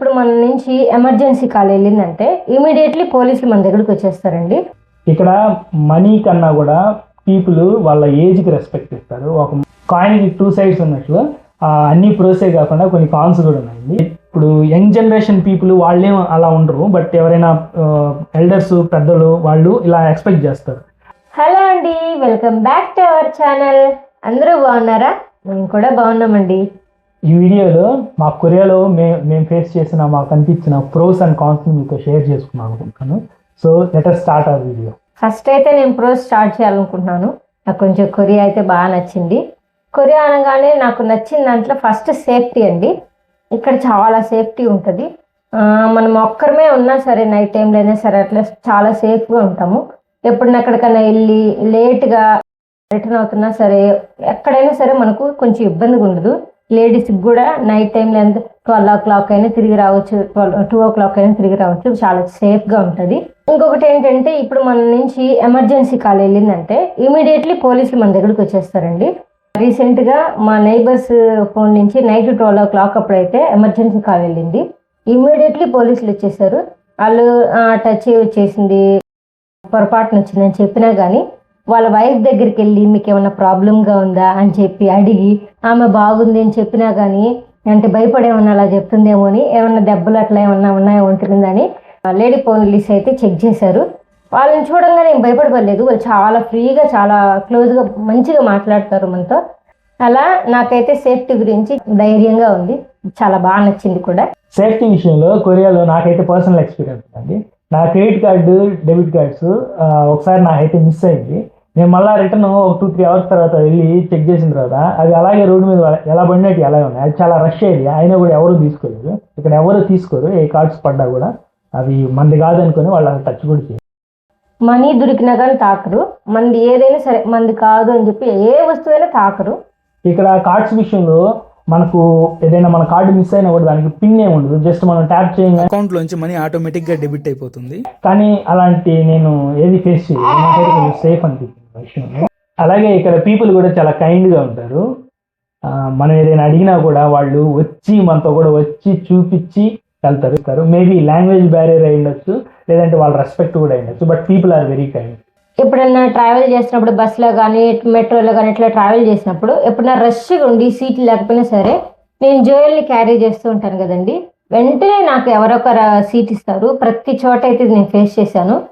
ఇప్పుడు మన నుంచి ఎమర్జెన్సీ కాల్ వెళ్ళిందంటే ఇమీడియట్లీ పోలీసులు మన దగ్గరికి వచ్చేస్తారండి. ఇక్కడ మనీ కన్నా కూడా పీపుల్ వాళ్ళ ఏజ్కి రెస్పెక్ట్ ఇస్తారు. ఒక కాయిన్కి టూ సైడ్స్ ఉన్నట్లు అన్ని ప్రోసే కాకుండా కొన్ని కాన్స్ కూడా ఉన్నాయండి. ఇప్పుడు యంగ్ జనరేషన్ పీపుల్ వాళ్ళేం అలా ఉండరు బట్ ఎవరైనా ఎల్డర్స్ పెద్దలు వాళ్ళు ఇలా ఎక్స్పెక్ట్ చేస్తారు. హలో అండి welcome back to our channel. అందరూ బాగున్నారా? మేము కూడా బాగున్నామండి. ఈ వీడియోలో మా కొరియాలో మే మేము ఫేస్ చేసిన మాకు అనిపించిన ప్రోస్ అండ్ కాన్స్ మీతో షేర్ చేసుకున్నాను అనుకుంటున్నాను. సో లెటర్ స్టార్ట్ ఆ వీడియో ఫస్ట్ అయితే నేను ప్రోస్ స్టార్ట్ చేయాలనుకుంటున్నాను. నాకు కొంచెం కొరియా అయితే బాగా నచ్చింది. కొరియా అనగానే నాకు నచ్చిన దాంట్లో ఫస్ట్ సేఫ్టీ అండి. ఇక్కడ చాలా సేఫ్టీ ఉంటుంది. మనం ఒక్కరమే ఉన్నా సరే నైట్ టైంలో అయినా సరే అట్లా చాలా సేఫ్గా ఉంటాము. ఎప్పుడైనా ఎక్కడికైనా వెళ్ళి లేట్గా రిటర్న్ అవుతున్నా సరే ఎక్కడైనా సరే మనకు కొంచెం ఇబ్బందిగా ఉండదు. లేడీస్కి కూడా నైట్ టైంలో ఎంత ట్వెల్వ్ ఓ క్లాక్ అయినా తిరిగి రావచ్చు ట్వెల్వ్ టూ ఓ క్లాక్ అయినా తిరిగి రావచ్చు. చాలా సేఫ్గా ఉంటుంది. ఇంకొకటి ఏంటంటే ఇప్పుడు మన నుంచి ఎమర్జెన్సీ కాల్ వెళ్ళిందంటే ఇమీడియట్లీ పోలీసులు మన దగ్గరికి వచ్చేస్తారండి. రీసెంట్గా మా నైబర్స్ ఫోన్ నుంచి నైట్ ట్వెల్వ్ ఓ క్లాక్ అప్పుడైతే ఎమర్జెన్సీ కాల్ వెళ్ళింది. ఇమీడియట్లీ పోలీసులు వచ్చేసారు. వాళ్ళు టచ్ వచ్చేసింది పొరపాటున వచ్చిందని చెప్పినా కానీ వాళ్ళ వైఫ్ దగ్గరికి వెళ్ళి మీకు ఏమైనా ప్రాబ్లంగా ఉందా? అని చెప్పి అడిగి ఆమె బాగుంది అని చెప్పినా కానీ అంటే భయపడేమన్నా అలా చెప్తుందేమో అని ఏమన్నా దెబ్బలు అట్లా ఏమన్నా ఉన్నాయో? ఉంటుందని లేడీ పోలీస్ అయితే చెక్ చేశారు. వాళ్ళని చూడంగానే నేను వాళ్ళు చాలా ఫ్రీగా చాలా క్లోజ్గా మంచిగా మాట్లాడతారు మనతో. అలా నాకైతే సేఫ్టీ గురించి ధైర్యంగా ఉంది. చాలా బాగా నచ్చింది కూడా. సేఫ్టీ విషయంలో కొరియాలో నాకైతే పర్సనల్ ఎక్స్పీరియన్స్ అండి నా క్రెడిట్ కార్డు డెబిట్ కార్డ్స్ ఒకసారి నాకైతే మిస్ అయింది. నేను మళ్ళీ రిటర్న్ ఒక టూ త్రీ అవర్స్ తర్వాత వెళ్ళి చెక్ చేసిన తర్వాత అది అలాగే రోడ్డు మీద ఎలా పడినట్టు అలాగే ఉన్నాయి. అది చాలా రష్ ఏరియా. అయినా కూడా ఎవరు తీసుకోలేదు. ఇక్కడ ఎవరు తీసుకోరు. ఏ కార్డ్స్ పడ్డా కూడా అవి మంది కాదనుకొని వాళ్ళు టచ్ కూడా చేయరు. మనీ దొరికినా కానీ తాకరు. మంది ఏదైనా సరే మంది కాదు అని చెప్పి ఏ వస్తువైనా తాకరు. ఇక్కడ కార్డ్స్ విషయంలో మనకు ఏదైనా మన కార్డు మిస్ అయినా కూడా దానికి పిన్ ఏమి ఉండదు. జస్ట్ మనం ట్యాప్ చేయగానే అకౌంట్ లోంచి మనీ ఆటోమేటిక్గా డెబిట్ అయిపోతుంది. కానీ అలాంటి నేను ఏది ఫేస్ చేయలేదు కొంచెం సేఫ్ అనిపించింది అలాగే ఇక్కడ పీపుల్ కూడా చాలా కైండ్గా ఉంటారు. ఆ, మనం ఏదైనా అడిగినా కూడా వాళ్ళు వచ్చి మనతో కూడా వచ్చి చూపించి వెళ్తారు. ఇస్తారు. మేబీ లాంగ్వేజ్ బ్యారియర్ అయి ఉండొచ్చు లేదంటే వాళ్ళ రెస్పెక్ట్ కూడా అయి ఉండొచ్చు but people are very kind ఎప్పుడైనా ట్రావెల్ చేసినప్పుడు బస్సులో కానీ మెట్రోలో కానీ ఇట్లా ట్రావెల్ చేసినప్పుడు ఎప్పుడైనా రష్గా ఉండి సీట్లు లేకపోయినా సరే నేను జోయల్ని క్యారీ చేస్తూ ఉంటాను కదండి. వెంటనే నాకు ఎవరొకరు సీట్ ఇస్తారు. ప్రతి చోట అయితే నేను ఫేస్ చేశాను.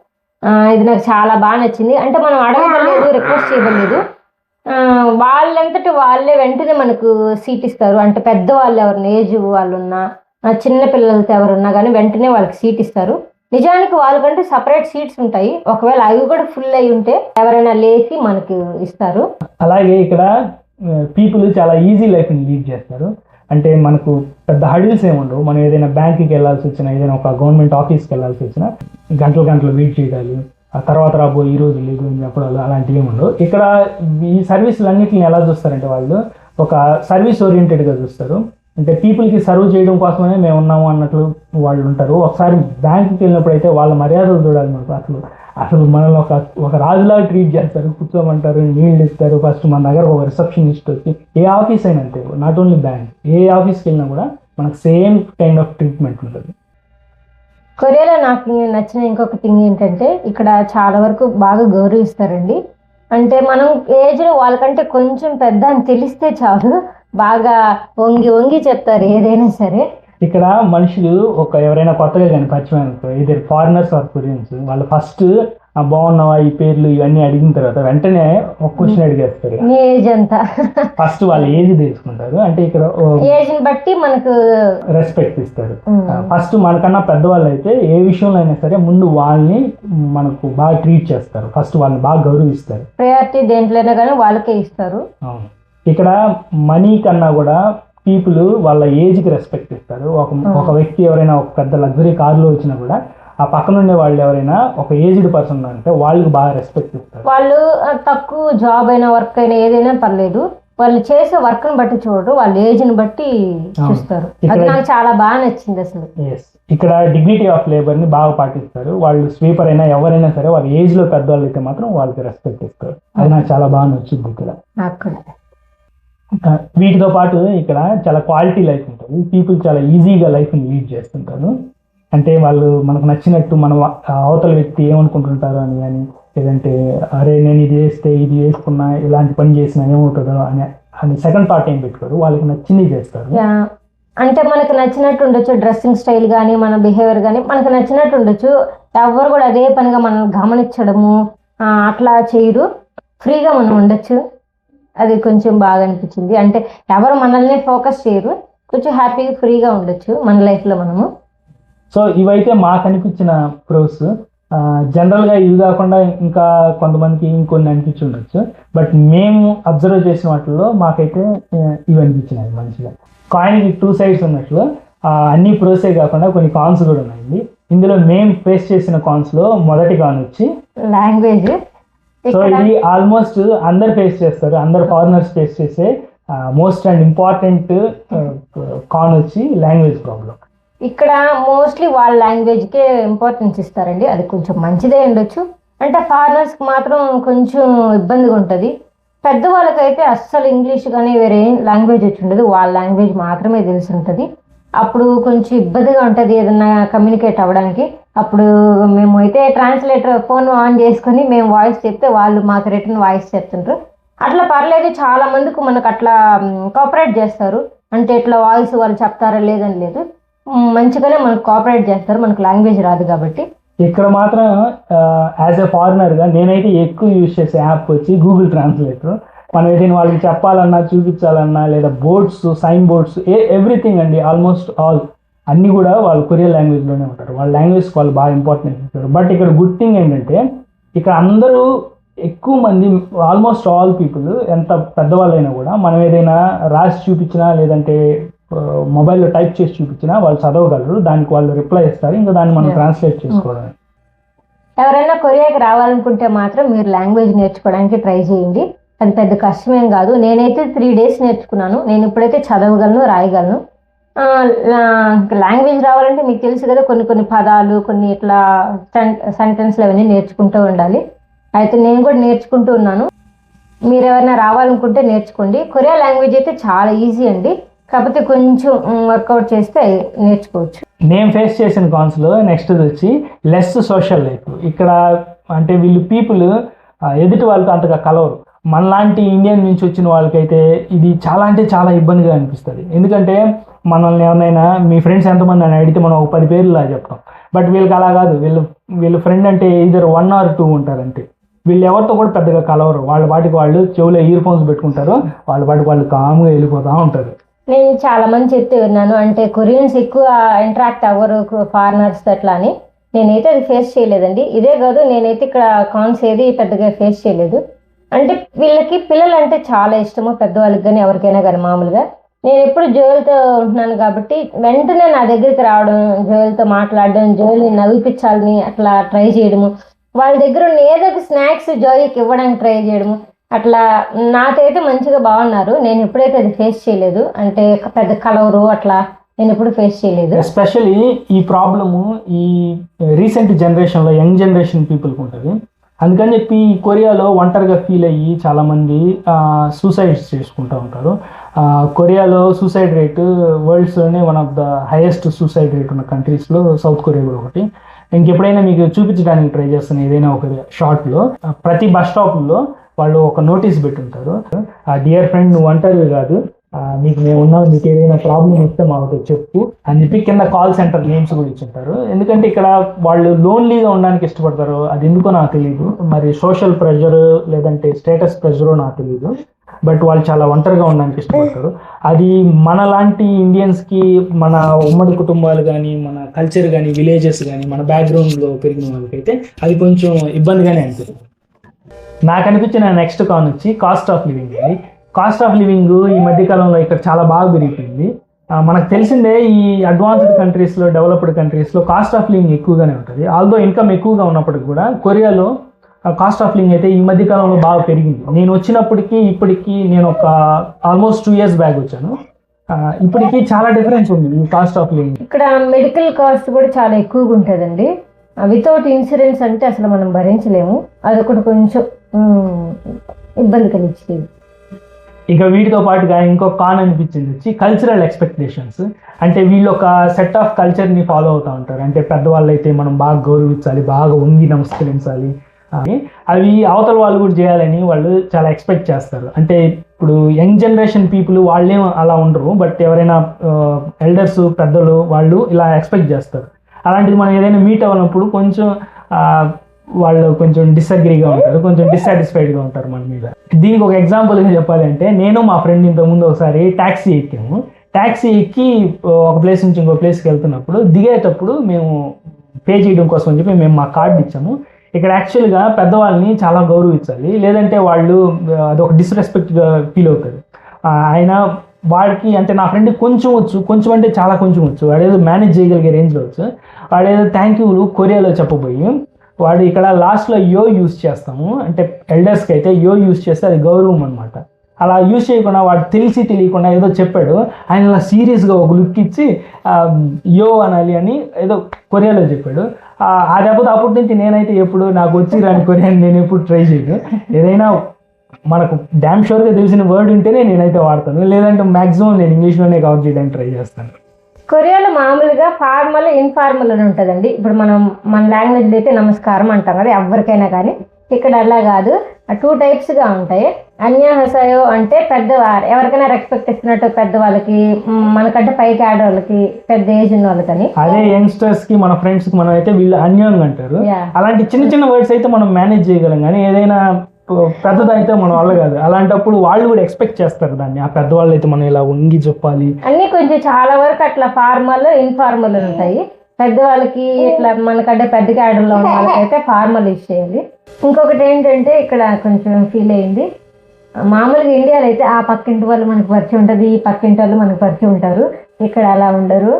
ఇది నాకు చాలా బాగా నచ్చింది. అంటే మనం అడగబడలేదు రిక్వెస్ట్ చేయబడలేదు ఆ, వాళ్ళంతటి వాళ్ళే వెంటనే మనకు సీట్ ఇస్తారు. అంటే పెద్ద వాళ్ళు ఎవరిన ఏజ్ వాళ్ళు ఉన్నా ఆ, చిన్న పిల్లలతో ఎవరున్నా కానీ వెంటనే వాళ్ళకి సీట్ ఇస్తారు. నిజానికి వాళ్ళకంటే సపరేట్ సీట్స్ ఉంటాయి. ఒకవేళ అవి కూడా ఫుల్ అయి ఉంటే ఎవరైనా లేచి మనకి ఇస్తారు. అలాగే ఇక్కడ పీపుల్ చాలా ఈజీ లైఫ్ని లీడ్ చేస్తారు. అంటే మనకు పెద్ద హడిల్స్ ఏమి ఉండవు. మనం ఏదైనా బ్యాంక్కి వెళ్ళాల్సి వచ్చినా ఏదైనా ఒక గవర్నమెంట్ ఆఫీస్కి వెళ్ళాల్సి వచ్చినా గంటలు గంటలు వెయిట్ చేయాలి. ఆ తర్వాత రాబో ఈ రోజు లేదు అని చెప్పడాలు అలాంటివి ఏమి ఉండవు. ఇక్కడ ఈ సర్వీసులు అన్నింటిని ఎలా చూస్తారంటే వాళ్ళు ఒక సర్వీస్ ఓరియంటెడ్గా చూస్తారు. అంటే పీపుల్కి సర్వ్ చేయడం కోసమే మేము ఉన్నాము అన్నట్లు వాళ్ళు ఉంటారు. ఒకసారి బ్యాంకుకి వెళ్ళినప్పుడు అయితే వాళ్ళ మర్యాదలు చూడాలి మనకు అసలు అసలు మనల్ని ఒక ఒక రాజులాగా ట్రీట్ చేస్తారు కూర్చోమంటారు నీళ్ళు ఇస్తారు. ఫస్ట్ మన దగ్గర ఒక రిసెప్షనిస్ట్ వచ్చి ఏ ఆఫీస్ అయినా అంతే నాట్ ఓన్లీ బ్యాంక్ ఏ ఆఫీస్కి వెళ్ళినా కూడా మనకు సేమ్ కైండ్ ఆఫ్ ట్రీట్మెంట్ ఉంటుంది. కొరియాలో నాకు నచ్చిన ఇంకొక థింగ్ ఏంటంటే ఇక్కడ చాలా వరకు బాగా గౌరవిస్తారండి. అంటే మనం ఏజ్లో వాళ్ళకంటే కొంచెం పెద్ద అని తెలిస్తే చాలు బాగా వంగి వంగి చెప్తారు ఏదైనా సరే. ఇక్కడ మనుషులు ఒక ఎవరైనా కొత్తగా కానీ పరిచయం అనుకో ఇద్దరు ఫారినర్స్ ఆర్ కొరియన్స్ వాళ్ళు ఫస్ట్ బాగున్నావా ఈ పేర్లు ఇవన్నీ అడిగిన తర్వాత వెంటనే ఒక క్వశ్చన్ అడిగేస్తారు. ఏజ్ అంతా ఫస్ట్ వాళ్ళ ఏజ్ తెలుసుకుంటారు. అంటే ఇక్కడ ఏజ్ని బట్టి మనకు రెస్పెక్ట్ ఇస్తారు. ఫస్ట్ మనకన్నా పెద్దవాళ్ళు అయితే ఏ విషయంలో అయినా సరే ముందు వాళ్ళని మనకు బాగా ట్రీట్ చేస్తారు. ఫస్ట్ వాళ్ళని బాగా గౌరవిస్తారు. ప్రయారిటీ దేంట్లోనే కానీ వాళ్ళకే ఇస్తారు. అవును. ఇక్కడ మనీ కన్నా కూడా పీపుల్ వాళ్ళ ఏజ్కి రెస్పెక్ట్ ఇస్తారు. ఒక ఒక వ్యక్తి ఎవరైనా ఒక పెద్ద లగ్జరీ కార్లో వచ్చినా కూడా ఆ పక్కన ఉండే వాళ్ళు ఎవరైనా ఒక ఏజ్డ్ పర్సన్ అంటే వాళ్ళకి బాగా రెస్పెక్ట్ ఇస్తారు. వాళ్ళు తక్కువ జాబ్ అయినా వర్క్ అయినా ఏదైనా పర్లేదు. వాళ్ళు చేసే వర్క్ని బట్టి చూడరు. వాళ్ళ ఏజ్ని బట్టి చూస్తారు. అది నాకు చాలా బాగా నచ్చింది అసలు. ఇక్కడ డిగ్నిటీ ఆఫ్ లేబర్ని బాగా పాటిస్తారు. వాళ్ళు స్వీపర్ అయినా ఎవరైనా సరే వాళ్ళ ఏజ్లో పెద్దవాళ్ళు అయితే మాత్రం వాళ్ళకి రెస్పెక్ట్ ఇస్తారు. అది నాకు చాలా బాగా నచ్చింది ఇక్కడ. వీటితో పాటు ఇక్కడ చాలా క్వాలిటీ లైఫ్ ఉంటుంది. పీపుల్ చాలా ఈజీగా లైఫ్ని లీడ్ చేస్తుంటారు. అంటే వాళ్ళు మనకు నచ్చినట్టు మన అవతల వ్యక్తి ఏమనుకుంటుంటారు అని కానీ లేదంటే అరే నేను ఇది చేస్తే ఇది చేసుకున్నా ఇలాంటి పని చేసినా ఏమవుతుందో అని అని సెకండ్ పార్ట్ ఏం పెట్టుకోరు. వాళ్ళకి నచ్చింది చేస్తారు. అంటే మనకు నచ్చినట్టు ఉండొచ్చు డ్రెస్సింగ్ స్టైల్ కానీ మన బిహేవియర్ కానీ మనకు నచ్చినట్టు ఉండొచ్చు. ఎవరు కూడా అదే పనిగా మనం గమనించడము అట్లా చేయరు. ఫ్రీగా మనం ఉండొచ్చు. అది కొంచెం బాగా అనిపించింది. అంటే ఎవరు మనల్ని ఫోకస్ చేయరు. కొంచెం హ్యాపీగా ఫ్రీగా ఉండొచ్చు మన లైఫ్లో మనము. సో ఇవైతే మాకు అనిపించిన ప్రోస్ జనరల్గా ఇవి కాకుండా ఇంకా కొంతమందికి ఇంకొన్ని అనిపించి ఉండొచ్చు. బట్ మేము అబ్జర్వ్ చేసిన వాటిల్లో మాకైతే ఇవి అనిపించినాయి మంచిగా. కాయిన్కి టూ సైడ్స్ ఉన్నట్లు. అన్ని ప్రోసే కాకుండా కొన్ని కాన్స్ కూడా ఉన్నాయండి. ఇందులో మేము ఫేస్ చేసిన కాన్స్లో మొదటి కాన్ వచ్చి లాంగ్వేజ్ సో ఇది ఆల్మోస్ట్ అందరు ఫేస్ చేస్తారు అందరు ఫారినర్స్ ఫేస్ చేసే మోస్ట్ అండ్ ఇంపార్టెంట్ కాన్ వచ్చి లాంగ్వేజ్ ప్రాబ్లం ఇక్కడ మోస్ట్లీ వాళ్ళ లాంగ్వేజ్కే ఇంపార్టెన్స్ ఇస్తారండి. అది కొంచెం మంచిదే ఉండొచ్చు. అంటే ఫారినర్స్కి మాత్రం కొంచెం ఇబ్బందిగా ఉంటుంది. పెద్దవాళ్ళకైతే అస్సలు ఇంగ్లీష్ కానీ వేరే లాంగ్వేజ్ వచ్చి ఉండదు. వాళ్ళ లాంగ్వేజ్ మాత్రమే తెలిసి ఉంటుంది. అప్పుడు కొంచెం ఇబ్బందిగా ఉంటుంది ఏదన్నా కమ్యూనికేట్ అవ్వడానికి. అప్పుడు మేము అయితే ట్రాన్స్లేటర్ ఫోన్ ఆన్ చేసుకుని మేము వాయిస్ చెప్తే వాళ్ళు మాకు రిటర్న్ వాయిస్ చెప్తుంటారు అట్లా పర్లేదు చాలా మందికి మనకు అట్లా కోఆపరేట్ చేస్తారు. అంటే ఇట్లా వాయిస్ వాళ్ళు చెప్తారా లేదని లేదు. మంచిగానే మనకు కోఆపరేట్ చేస్తారు మనకు లాంగ్వేజ్ రాదు కాబట్టి. ఇక్కడ మాత్రం యాజ్ ఎ ఫారినర్గా నేనైతే ఎక్కువ యూజ్ చేసే యాప్ వచ్చి గూగుల్ ట్రాన్స్లేటర్ మనం ఏదైనా వాళ్ళకి చెప్పాలన్నా చూపించాలన్నా లేదా బోర్డ్స్ సైన్ బోర్డ్స్ ఏ ఎవ్రీథింగ్ అండి ఆల్మోస్ట్ ఆల్ అన్నీ కూడా వాళ్ళు కొరియన్ లాంగ్వేజ్లోనే ఉంటారు. వాళ్ళ లాంగ్వేజ్కి వాళ్ళు బాగా ఇంపార్టెన్స్ ఇస్తారు బట్ ఇక్కడ గుడ్ థింగ్ ఏంటంటే ఇక్కడ అందరూ ఎక్కువ మంది ఆల్మోస్ట్ ఆల్ పీపుల్ ఎంత పెద్దవాళ్ళైనా కూడా మనం ఏదైనా రాసి చూపించినా లేదంటే మొబైల్లో టైప్ చేసి చూపించినా వాళ్ళు చదవగలరు. దానికి వాళ్ళు రిప్లై ఇస్తారు. ఇంకా దాన్ని మనం. ట్రాన్స్లేట్ చేసుకోవడం ఎవరైనా కొరియాకి రావాలనుకుంటే మాత్రం మీరు లాంగ్వేజ్ నేర్చుకోవడానికి ట్రై చేయండి. అది పెద్ద కష్టమేం కాదు. నేనైతే త్రీ డేస్ నేర్చుకున్నాను. నేను ఇప్పుడైతే చదవగలను రాయగలను. లాంగ్వేజ్ రావాలంటే మీకు తెలుసు కదా కొన్ని కొన్ని పదాలు కొన్ని ఇట్లా సెంటెన్స్లు అవన్నీ నేర్చుకుంటూ ఉండాలి. అయితే నేను కూడా నేర్చుకుంటూ ఉన్నాను. మీరు ఎవరైనా రావాలనుకుంటే నేర్చుకోండి. కొరియా లాంగ్వేజ్ అయితే చాలా ఈజీ అండి. కాకపోతే కొంచెం వర్కౌట్ చేస్తే నేర్చుకోవచ్చు. నేను ఫేస్ చేసిన కాన్స్లో నెక్స్ట్ వచ్చి లెస్ సోషల్ లైఫ్. ఇక్కడ అంటే వీళ్ళు పీపుల్ ఎదుటి వాళ్ళతో అంతగా కలవరు. మనలాంటి ఇండియన్ నుంచి వచ్చిన వాళ్ళకైతే ఇది చాలా అంటే చాలా ఇబ్బందిగా అనిపిస్తుంది. ఎందుకంటే మనల్ని ఎవరైనా మీ ఫ్రెండ్స్ ఎంతమంది అని అడిగితే మనం ఒక పది పేర్లు చెప్తాం. బట్ వీళ్ళకి అలా కాదు. వీళ్ళు వీళ్ళు ఫ్రెండ్ అంటే ఇద్దరు వన్ ఆర్ టూ ఉంటారంటే వీళ్ళు ఎవరితో కూడా పెద్దగా కలవరు. వాళ్ళ వాటికి వాళ్ళు చెవులో ఇయర్ ఫోన్స్ పెట్టుకుంటారు. వాళ్ళ వాటికి వాళ్ళు కామ్గా వెళ్ళిపోతూ ఉంటారు. నేను చాలా మంది చెప్తే విన్నాను. అంటే కొరియన్స్ ఎక్కువ ఇంటరాక్ట్ అవ్వరు ఫారినర్స్ అట్లా అని. నేనైతే అది ఫేస్ చేయలేదండి. ఇదే కాదు నేనైతే ఇక్కడ కాన్స్ ఏది పెద్దగా ఫేస్ చేయలేదు. అంటే వీళ్ళకి పిల్లలు అంటే చాలా ఇష్టము పెద్దవాళ్ళకి కానీ ఎవరికైనా కానీ మామూలుగా. నేను ఎప్పుడు జోయల్తో ఉంటున్నాను కాబట్టి వెంటనే నా దగ్గరికి రావడం జోయల్తో మాట్లాడడం జోయల్ని నవ్విపించాలని అట్లా ట్రై చేయడము. వాళ్ళ దగ్గర ఉన్న ఏదో ఒక స్నాక్స్ జోయికి ఇవ్వడానికి ట్రై చేయడము. అట్లా నాతో అయితే మంచిగా బాగున్నారు. నేను ఎప్పుడైతే అది ఫేస్ చేయలేదు అంటే పెద్ద కలవరు అట్లా నేను ఎప్పుడు ఫేస్ చేయలేదు. ఎస్పెషలీ ఈ ప్రాబ్లము ఈ రీసెంట్ జనరేషన్లో యంగ్ జనరేషన్ పీపుల్కి ఉంటుంది. అందుకని చెప్పి ఈ కొరియాలో ఒంటరిగా ఫీల్ అయ్యి చాలామంది సూసైడ్స్ చేసుకుంటూ ఉంటారు. కొరియాలో suicide rate వరల్డ్స్లోనే one of the highest suicide rate ఉన్న కంట్రీస్లో సౌత్ కొరియా కూడా ఒకటి. ఇంకెప్పుడైనా మీకు చూపించడానికి ట్రై చేస్తాను ఏదైనా ఒక షార్ట్లో ప్రతి బస్ స్టాప్లో వాళ్ళు ఒక నోటీస్ పెట్టుంటారు. ఆ డియర్ ఫ్రెండ్ నువ్వు ఒంటరివి కాదు. మీకు మేము ఉన్నాం మీకు ఏదైనా ప్రాబ్లం వస్తే మాకు చెప్పు అని చెప్పి కింద కాల్ సెంటర్ నేమ్స్ కూడా ఇచ్చింటారు ఎందుకంటే ఇక్కడ వాళ్ళు లోన్లీగా ఉండడానికి ఇష్టపడతారు అది ఎందుకో నాకు తెలియదు మరి సోషల్ ప్రెషర్ లేదంటే స్టేటస్ ప్రెషరో నాకు తెలియదు బట్ వాళ్ళు చాలా ఒంటరిగా ఉండడానికి ఇష్టపడతారు. అది మన లాంటి ఇండియన్స్కి మన ఉమ్మడి కుటుంబాలు కానీ మన కల్చర్ కానీ విలేజెస్ కానీ మన బ్యాక్గ్రౌండ్లో పెరిగిన వాళ్ళకైతే అది కొంచెం ఇబ్బందిగానే అనిపిస్తుంది. నాకు అనిపించిన నెక్స్ట్ కాన్ వచ్చి కాస్ట్ ఆఫ్ లివింగ్ అండి కాస్ట్ ఆఫ్ లివింగ్ ఈ మధ్య కాలంలో ఇక్కడ చాలా బాగా పెరిగిపోయింది. మనకు తెలిసిందే ఈ అడ్వాన్స్డ్ కంట్రీస్లో డెవలప్డ్ కంట్రీస్లో కాస్ట్ ఆఫ్ లివింగ్ ఎక్కువగానే ఉంటుంది. ఆల్దో ఇన్కమ్ ఎక్కువగా ఉన్నప్పటికి కూడా కొరియాలో కాస్ట్ ఆఫ్ లివింగ్ అయితే ఈ మధ్య కాలంలో బాగా పెరిగింది. నేను వచ్చినప్పటికీ ఇప్పటికీ నేను ఒక ఆల్మోస్ట్ టూ ఇయర్స్ బ్యాక్ వచ్చాను. ఇప్పటికీ ఇప్పటికి చాలా డిఫరెన్స్ ఉంది ఈ కాస్ట్ ఆఫ్ లివింగ్. ఇక్కడ మెడికల్ కాస్ట్ కూడా చాలా ఎక్కువగా ఉంటుందండి. వితౌట్ ఇన్సూరెన్స్ అంటే అసలు మనం భరించలేము. అదొకటి కొంచెం ఇబ్బంది కలిగించేది ఇక వీటితో పాటుగా ఇంకో కాన్ అనిపించింది వచ్చి కల్చరల్ ఎక్స్పెక్టేషన్స్ అంటే వీళ్ళు ఒక సెట్ ఆఫ్ కల్చర్ని ఫాలో అవుతూ ఉంటారు. అంటే పెద్దవాళ్ళు అయితే మనం బాగా గౌరవించాలి బాగా వంగి నమస్కరించాలి. అని అవి అవతల వాళ్ళు కూడా చేయాలని వాళ్ళు చాలా ఎక్స్పెక్ట్ చేస్తారు. అంటే ఇప్పుడు యంగ్ జనరేషన్ పీపుల్ వాళ్ళేం అలా ఉండరు. బట్ ఎవరైనా ఎల్డర్స్ పెద్దలు వాళ్ళు ఇలా ఎక్స్పెక్ట్ చేస్తారు. అలాంటిది మనం ఏదైనా మీట్ అవ్వనప్పుడు కొంచెం వాళ్ళు కొంచెం డిసగ్రీగా ఉంటారు కొంచెం డిస్సాటిస్ఫైడ్గా ఉంటారు మన మీద. దీనికి ఒక ఎగ్జాంపుల్గా చెప్పాలంటే నేను మా ఫ్రెండ్ ఇంతకుముందు ఒకసారి ట్యాక్సీ ఎక్కాము. ట్యాక్సీ ఎక్కి ఒక ప్లేస్ నుంచి ఇంకో ప్లేస్కి వెళ్తున్నప్పుడు దిగేటప్పుడు మేము పే చేయడం కోసం అని చెప్పి మేము మా కార్డు ఇచ్చాము. ఇక్కడ యాక్చువల్గా పెద్దవాళ్ళని చాలా గౌరవించాలి. లేదంటే వాళ్ళు అది అదొక డిస్రెస్పెక్ట్గా ఫీల్ అవుతారు. ఆయన వాడికి అంటే నా ఫ్రెండ్ కొంచెం వచ్చు కొంచెం అంటే చాలా కొంచెం వచ్చు. వాడేదో మేనేజ్ చేయగలిగే రేంజ్లో వచ్చు. వాడేదో థ్యాంక్ యూలు కొరియాలో చెప్పబోయి వాడు ఇక్కడ లాస్ట్లో యో యూస్ చేస్తాము. అంటే ఎల్డర్స్కి అయితే యో యూస్ చేస్తే అది గౌరవం అనమాట అలా యూస్ చేయకుండా వాడు తెలిసి తెలియకుండా ఏదో చెప్పాడు. ఆయన అలా సీరియస్గా ఒక లుక్ ఇచ్చి యో అనాలి అని ఏదో కొరియాలో చెప్పాడు. ఆ, దెబ్బతో అప్పటి నుంచి నేనైతే ఎప్పుడు నాకు వచ్చి రాని కొరియాని నేను ఎప్పుడు ట్రై చేయను. ఏదైనా మనకు డ్యామ్ షోర్గా తెలిసిన వర్డ్ ఉంటేనే నేనైతే వాడతాను. లేదంటే మ్యాక్సిమం నేను ఇంగ్లీష్లోనే కవర్ చేయడానికి ట్రై చేస్తాను. కొరియాలో మామూలుగా ఫార్మల్ ఇన్ఫార్మల్ అని ఉంటుందండి. ఇప్పుడు మనం మన లాంగ్వేజ్లో అయితే నమస్కారం అంటాం కదా ఎవరికైనా కానీ. ఇక్కడ అలా కాదు. టూ టైప్స్గా ఉంటాయి. అన్యాహసయో అంటే పెద్దవారు. ఎవరికైనా రెస్పెక్ట్ ఇస్తున్నట్టు పెద్దవాళ్ళకి మనకంటే పైకి ఆడవాళ్ళకి పెద్ద ఏజ్ ఉన్న వాళ్ళకని. అదే యంగ్స్టర్స్కి మన ఫ్రెండ్స్కి మనం అయితే వీళ్ళు అన్యోన్గా అంటారు. అలాంటి చిన్న చిన్న వర్డ్స్ అయితే మనం మేనేజ్ చేయగలం. కానీ ఏదైనా పెద్దదైతే మనం వల్ల కాదు. అలాంటప్పుడు వాళ్ళు కూడా ఎక్స్పెక్ట్ చేస్తారు దాన్ని. ఆ పెద్దవాళ్ళు అయితే మనం ఇలా వంగి చెప్పాలి అన్ని కొంచెం చాలా వరకు అట్లా ఫార్మల్ ఇన్ఫార్మల్ ఉంటాయి. పెద్దవాళ్ళకి ఇట్లా మనకంటే పెద్ద క్యాడర్లో ఉన్న వాళ్ళకైతే ఫార్మల్ యూజ్ చేయాలి. ఇంకొకటి ఏంటంటే ఇక్కడ కొంచెం ఫీల్ అయింది. మామూలుగా ఇండియాలో అయితే ఆ పక్కింటి వాళ్ళు మనకు పరిచయం ఉంటుంది ఈ పక్కింటి వాళ్ళు మనకు పరిచయం ఉంటారు. ఇక్కడ అలా ఉండరు.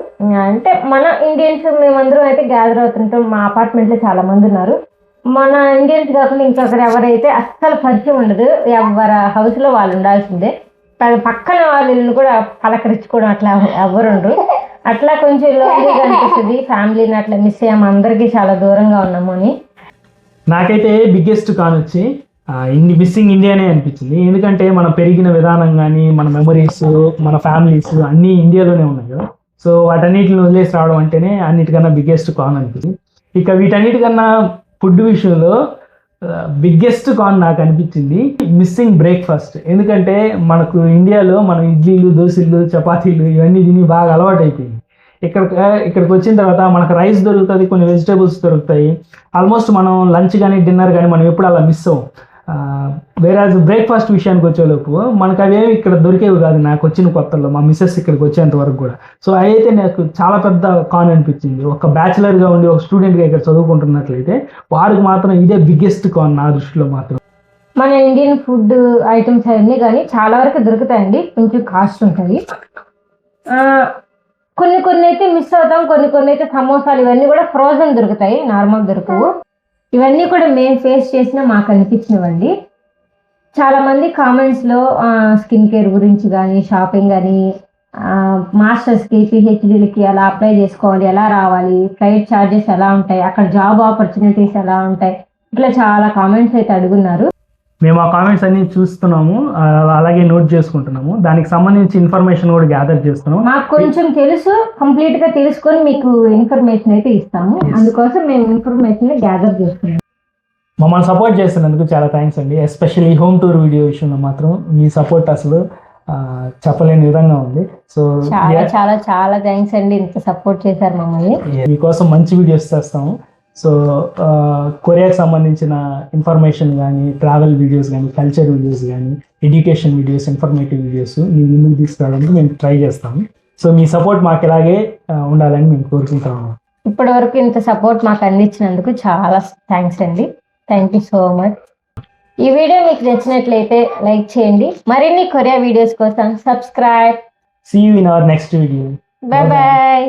అంటే మన ఇండియన్స్ మేమందరం అయితే గ్యాదర్ అవుతుంటాం. మా అపార్ట్మెంట్లో చాలా మంది ఉన్నారు. మన ఇండియన్స్ కాకుండా ఇంకొకరు ఎవరైతే అస్సలు పరిచయం ఉండదు ఎవరి హౌస్లో వాళ్ళు ఉండాల్సిందే. పక్కన వాళ్ళని కూడా పలకరించుకోవడం అట్లా ఎవరుండరు అట్లా కొంచెం లోన్లీగా అనిపిస్తుంది. ఫ్యామిలీని అట్లా మిస్ అయ్యాము అందరికీ చాలా దూరంగా ఉన్నాము అని. నాకైతే బిగ్గెస్ట్ కాన్ వచ్చి ఇన్ని మిస్సింగ్ ఇండియానే అనిపించింది. ఎందుకంటే మనం పెరిగిన విధానం కానీ మన మెమరీస్ మన ఫ్యామిలీస్ అన్నీ ఇండియాలోనే ఉన్నాయి కదా. సో వాటన్నిటిని వదిలేసి రావడం అంటేనే అన్నిటికన్నా బిగ్గెస్ట్ కాన్ అనిపించింది. ఇక వీటన్నిటికన్నా ఫుడ్ విషయంలో బిగ్గెస్ట్ కాన్ నాకు అనిపించింది మిస్సింగ్ బ్రేక్ఫాస్ట్ ఎందుకంటే మనకు ఇండియాలో మనం ఇడ్లీలు దోశలు చపాతీలు ఇవన్నీ తిని బాగా అలవాటు ఇక్కడ ఇక్కడికి వచ్చిన తర్వాత మనకు రైస్ దొరుకుతుంది కొన్ని వెజిటేబుల్స్ దొరుకుతాయి. ఆల్మోస్ట్ మనం లంచ్ కానీ డిన్నర్ కానీ మనం ఎప్పుడు అలా మిస్ అవ్వం. వేరే బ్రేక్ఫాస్ట్ విషయానికి వచ్చేలోపు మనకు అవేమి ఇక్కడ దొరికేవి కాదు నాకు వచ్చిన కొత్తలో మా మిస్సెస్ ఇక్కడికి వచ్చేంత వరకు కూడా. సో అయితే నాకు చాలా పెద్ద కాన్ అనిపించింది. ఒక బ్యాచిలర్గా ఉండి ఒక స్టూడెంట్గా ఇక్కడ చదువుకుంటున్నట్లయితే వారికి మాత్రం ఇదే బిగ్గెస్ట్ కాన్ నా దృష్టిలో మాత్రం. మన ఇండియన్ ఫుడ్ ఐటమ్స్ అవన్నీ కానీ చాలా వరకు దొరుకుతాయండి. కొంచెం కాస్ట్ ఉంటాయి. కొన్ని కొన్ని అయితే మిస్ అవుతాం కొన్ని కొన్ని అయితే సమోసాలు ఇవన్నీ కూడా ఫ్రోజన్ దొరుకుతాయి నార్మల్ దొరకవు. ఇవన్నీ కూడా మేము ఫేస్ చేసిన మాకు అనిపించినవండి. చాలామంది కామెంట్స్లో స్కిన్ కేర్ గురించి కానీ షాపింగ్ కానీ మాస్టర్స్కి పిహెచ్డీలకి ఎలా అప్లై చేసుకోవాలి ఎలా రావాలి ఫ్లైట్ ఛార్జెస్ ఎలా ఉంటాయి అక్కడ జాబ్ ఆపర్చునిటీస్ ఎలా ఉంటాయి ఇట్లా చాలా కామెంట్స్ అయితే అడుగున్నారు. మేము ఆ కామెంట్స్ అన్ని చూస్తున్నాము అలాగే నోట్ చేసుకుంటున్నాము. దానికి సంబంధించి ఇన్ఫర్మేషన్ కూడా గ్యాదర్ చేస్తున్నాము. మాకు కొంచెం తెలుసు కంప్లీట్గా తెలుసుకొని మీకు ఇన్ఫర్మేషన్ అయితే ఇస్తాము. అందుకోసం మేము ఇన్ఫర్మేషన్ గ్యాదర్ చేస్తున్నాం మమ్మల్ని సపోర్ట్ చేస్తున్నందుకు చాలా థ్యాంక్స్ అండి. ఎస్పెషల్లీ హోమ్ టూర్ వీడియో విషయంలో మాత్రం మీ సపోర్ట్ అసలు చెప్పలేని విధంగా ఉంది. సో చాలా చాలా చాలా థ్యాంక్స్ అండి. ఇంత సపోర్ట్ చేశారు మమ్మల్ని. మీకోసం మంచి వీడియోస్ చేస్తాము. సో కొరియాకి సంబంధించిన ఇన్ఫర్మేషన్ కానీ ట్రావెల్ వీడియోస్ కానీ కల్చర్ వీడియోస్ కానీ ఎడ్యుకేషన్ వీడియోస్ ఇన్ఫర్మేటివ్ వీడియోస్ మీ ముందుకు తీసుకురావడానికి మేము ట్రై చేస్తాము సో మీ సపోర్ట్ మాకు ఇలాగే ఉండాలని మేము కోరుకుంటాము ఇప్పటి వరకు ఇంత సపోర్ట్ మాకు అందించినందుకు చాలా థ్యాంక్స్ అండి. థ్యాంక్ యూ సో మచ్ ఈ వీడియో మీకు నచ్చినట్లయితే లైక్ చేయండి. మరిన్ని కొరియా వీడియోస్ కోసం subscribe see you in our next video bye bye